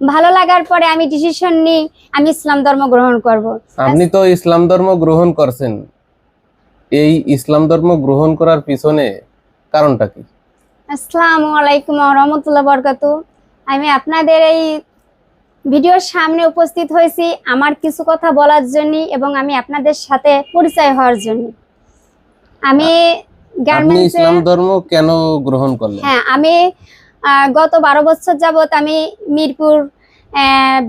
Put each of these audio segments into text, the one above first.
ভালো লাগার পরে আমি ডিসিশন নিই আমি ইসলাম ধর্ম গ্রহণ করব। আপনি তো ইসলাম ধর্ম গ্রহণ করছেন। এই ইসলাম ধর্ম গ্রহণ করার পিছনে কারণটা কি? আসসালামু আলাইকুম রহমতুল্লাহ বরকাত আমি আপনাদের এই ভিডিওর সামনে উপস্থিত হয়েছি আমার কিছু কথা বলার জন্য এবং আমি আপনাদের সাথে পরিচয় হওয়ার জন্য আমি গার্মেন্টসে ইসলাম ধর্ম কেন গ্রহণ করলেন? হ্যাঁ আমি গত বারো বছর যাবত আমি মিরপুর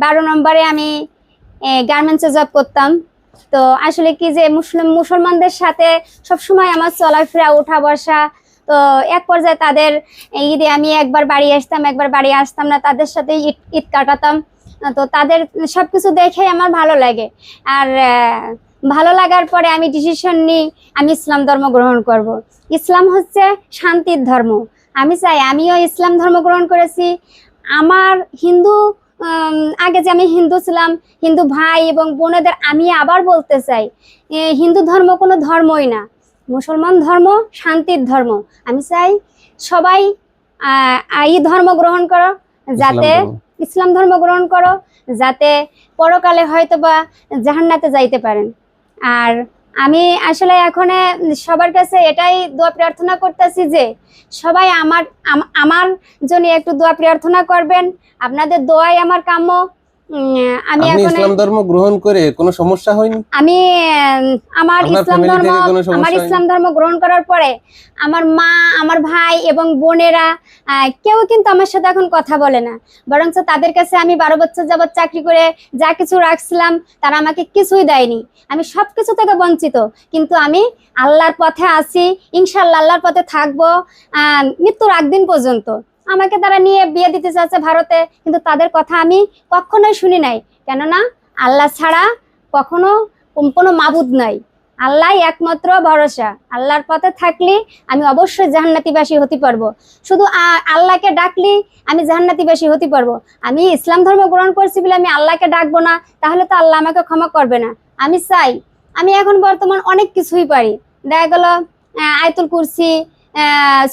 বারো নম্বরে আমি গার্মেন্টসে জব করতাম। তো আসলে কি যে মুসলিম, মুসলমানদের সাথে সবসময় আমার চলাফেরা ওঠা বসা তো এক পর্যায়ে তাদের ঈদে আমি একবার বাড়ি আসতাম, একবার বাড়ি আসতাম না, তাদের সাথে ঈদ ঈদ কাটাতাম। তো তাদের সব কিছু দেখে আমার ভালো লাগে। আর ভালো লাগার পরে আমি ডিসিশন নিই, আমি ইসলাম ধর্ম গ্রহণ করব। ইসলাম হচ্ছে শান্তির ধর্ম। আমি চাই আমিও ইসলাম ধর্ম গ্রহণ করেছি। আমার হিন্দু আগে যে আমি হিন্দু ছিলাম হিন্দু ভাই এবং বোনেদের আমি আবার বলতে চাই হিন্দু ধর্ম কোনো ধর্মই না। মুসলমান ধর্ম শান্তির ধর্ম। আমি চাই সবাই এই ধর্ম গ্রহণ করো যাতে ইসলাম ধর্ম গ্রহণ করো যাতে পরকালে হয়তো বা জাহান্নাতে যাইতে পারেন। আর আমি আসলে এখন সবার কাছে এটাই দোয়া প্রার্থনা করতেছি যে সবাই আমার আমার জন্য একটু দোয়া প্রার্থনা করবেন। আপনাদের দোয়াই আমার কাম্য। আমি এখন ইসলাম ধর্ম গ্রহণ করে কোনো সমস্যা হয়নি? আমি আমার ইসলাম ধর্ম আমার ইসলাম ধর্ম গ্রহণ করার পরে আমার মা আমার ভাই এবং বোনেরা কেউ কিন্তু আমার সাথে এখন কথা বলে না। বরঞ্চ তাদের কাছে আমি বারো বছর যাবত চাকরি করে যা কিছু রাখছিলাম তারা আমাকে কিছুই দেয়নি। আমি সব কিছু থেকে বঞ্চিত। কিন্তু আমি আল্লাহর পথে আছি ইনশাল্লাহ আল্লাহর পথে থাকব আহ, মৃত্যুর একদিন পর্যন্ত। আমাকে তারা নিয়ে বিয়ে দিতে চাচ্ছে ভারতে, কিন্তু তাদের কথা আমি কখনোই শুনি নাই। কেননা আল্লাহ ছাড়া কখনো কোনো মাবুদ নাই। আল্লাহ একমাত্র ভরসা। আল্লাহর পথে থাকলে আমি অবশ্যই জাহান্নাতিবাসী হতে পারব। শুধু আল্লাহকে ডাকলি আমি জাহান্নাতিবাসী হতে পারব। আমি ইসলাম ধর্ম গ্রহণ করছি বলে আমি আল্লাহকে ডাকবো না, তাহলে তো আল্লাহ আমাকে ক্ষমা করবে না। আমি চাই, আমি এখন বর্তমান অনেক কিছুই পারি। দেখা গেল আয়তুল কুরসি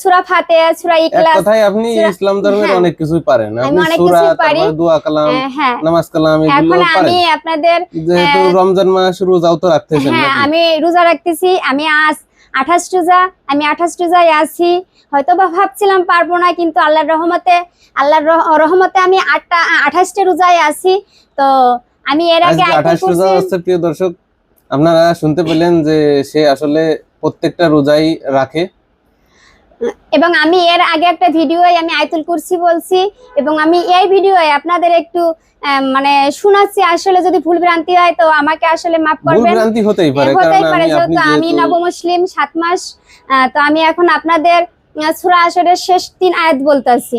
সুরা ফাতে সুরা এক ইকলাস কথায় আপনি ইসলাম ধর্মের হ্যাঁ। অনেক কিছুই পারেন। আপনি সূরা। তারপর দোয়া কালাম আহ, হ্যাঁ। নামাজ কালাম এগুলো পারেন আমি আপনাদের যেহেতু রমজান মাস রোজাও তো রাখতেছেন হ্যাঁ আমি রোজা রাখতেছি আমি আজ আঠাশ রোজা আমি আঠাশ রোজায় আছি। হয়তো বা ভাবছিলাম পারব না কিন্তু আল্লাহর রহমতে আল্লাহর রহমতে আমি আটটা আঠাশটা রোজায় আছি। তো আমি এর আগে আঠাশ রোজা হচ্ছে প্রিয় দর্শক আপনারা শুনতে পেলেন যে সে আসলে প্রত্যেকটা রোজাই রাখে। এবং আমি এর আগে একটা ভিডিওয়ে আমি আয়তুল কুরসি বলছি এবং আমি এই ভিডিওয়ে আপনাদের একটু মানে শোনাচ্ছি আসলে যদি ভুল ভ্রান্তি হয় তো আমাকে আসলে মাফ করবেন। ভ্রান্তি হতেই পারে হতেই পারে আমি আপনি যেহেতু আমি নব নবমুসলিম সাত মাস আহ, তো আমি এখন আপনাদের সুরা আসরের শেষ তিন আয়াত বলতেছি।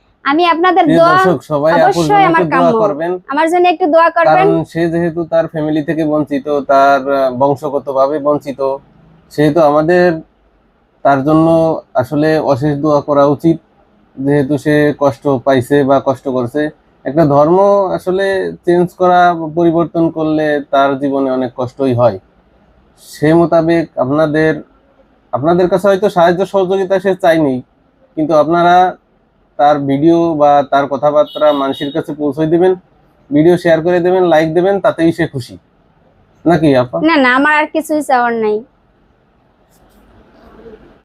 আমি আপনাদের দোয়া সবাই অবশ্যই আমার কাম্য। করবেন। আমার জন্য একটু দোয়া করবেন। কারণ সে যেহেতু তার ফ্যামিলি থেকে বঞ্চিত তার বংশগতভাবে বঞ্চিত সেহেতু আমাদের তার জন্য আসলে অশেষ দোয়া করা উচিত। যেহেতু সে কষ্ট পাইছে বা কষ্ট করছে একটা ধর্ম আসলে চেঞ্জ করা পরিবর্তন করলে তার জীবনে অনেক কষ্টই হয়। সে মোতাবেক আপনাদের আপনাদের কাছে হয়তো সাহায্য সহযোগিতা সে চাইনি কিন্তু আপনারা তার ভিডিও বা তার কথাবার্তা মানুষের কাছে পৌঁছে দিবেন, ভিডিও শেয়ার করে দেবেন লাইক দেবেন, তাতেই সে খুশি। নাকি আপা? না না, আমার আর কিছুই চাওয়ার নাই।